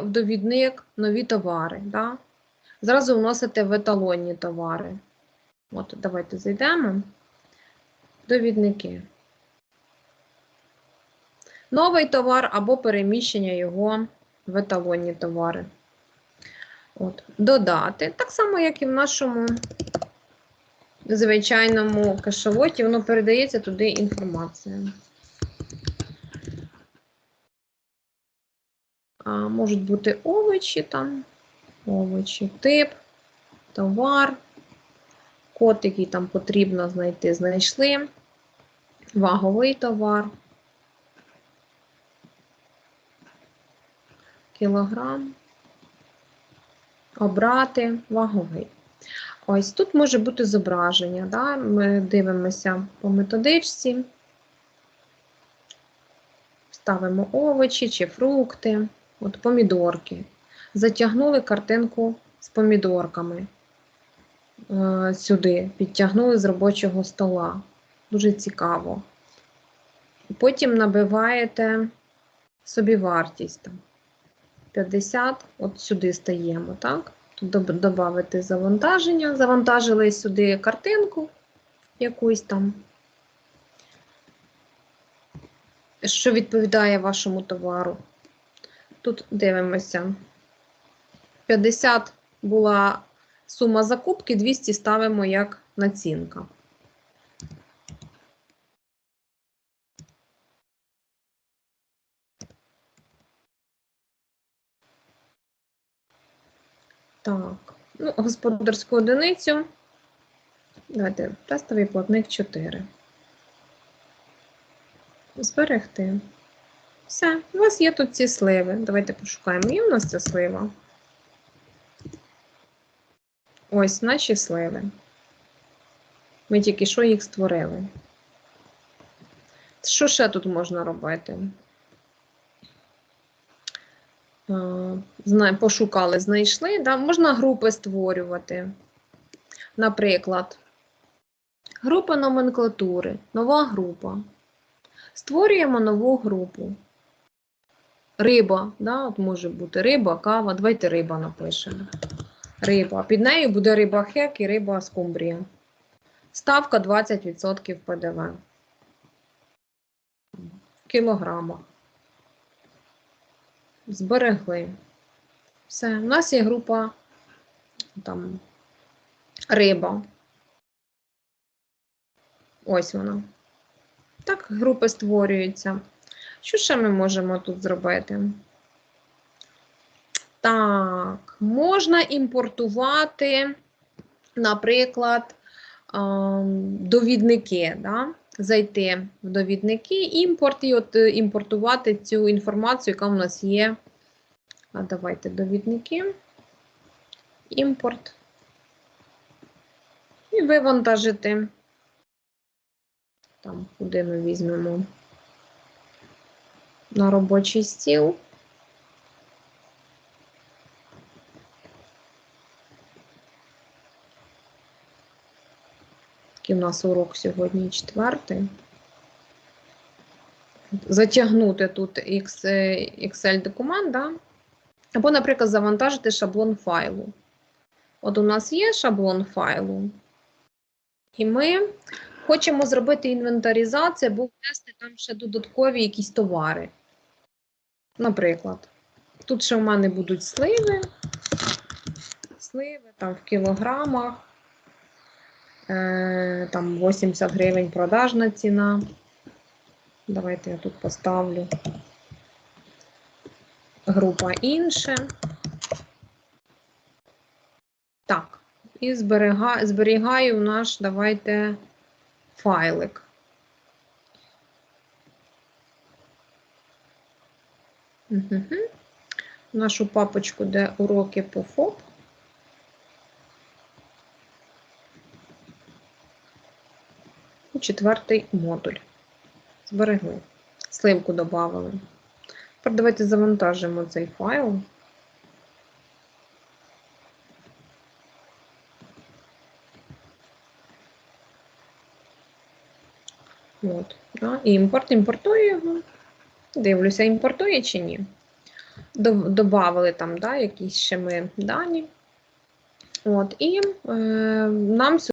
в довідник нові товари. Да? Зразу вносите в еталонні товари. От, давайте зайдемо. Довідники. Новий товар або переміщення його в еталонні товари. От, додати. Так само, як і в нашому звичайному кашалоті, воно передається туди інформація. Можуть бути овочі там, овочі, тип, товар, код, який там потрібно знайти, знайшли, ваговий товар, кілограм, обрати, ваговий. Ось тут може бути зображення. Да? Ми дивимося по методичці, ставимо овочі чи фрукти, от помідорки. Затягнули картинку з помідорками е, сюди, підтягнули з робочого стола. Дуже цікаво. Потім набиваєте собі вартість. Там, 50, от сюди стаємо, так? Тут додати завантаження. Завантажили сюди картинку якусь там, що відповідає вашому товару. Тут дивимося. 50 була сума закупки, 200 ставимо як націнка. Так, ну, господарську одиницю. Давайте тестовий платник 4. Зберегти. Все, у вас є тут ці сливи. Давайте пошукаємо. Є в нас ця слива. Ось наші сливи. Ми тільки що їх створили. Що ще тут можна робити? Пошукали, знайшли. Да? Можна групи створювати. Наприклад, група номенклатури, нова група. Створюємо нову групу. Риба, да? От може бути риба, кава. Давайте риба напишемо. Риба. Під нею буде риба хек і риба скумбрія. Ставка 20% ПДВ. В кілограмах. Зберегли. Все, у нас є група там риба. Ось вона. Так, групи створюються. Що ще ми можемо тут зробити? Так, можна імпортувати, наприклад, довідники. Да? Зайти в довідники, імпорт і от е, імпортувати цю інформацію, яка у нас є. А давайте довідники, імпорт. І вивантажити. Там, куди ми візьмемо на робочий стіл. Такий у нас урок сьогодні четвертий. Затягнути тут Excel-документ, да? або, наприклад, завантажити шаблон файлу. От у нас є шаблон файлу, і ми хочемо зробити інвентаризацію, або внести там ще додаткові якісь товари. Наприклад, тут ще в мене будуть сливи, сливи там в кілограмах, е, там 80 гривень продажна ціна. Давайте я тут поставлю група інше. Так, і зберігаю, наш, давайте, файлик. Угу. Нашу папочку, де уроки по ФОП. Четвертий модуль. Зберегли. Сливку додали. Тепер давайте завантажимо цей файл. От, да. Імпорт, імпортую його. Дивлюся, імпортує чи ні. Добавили там да, якісь ще ми дані. От, і е, нам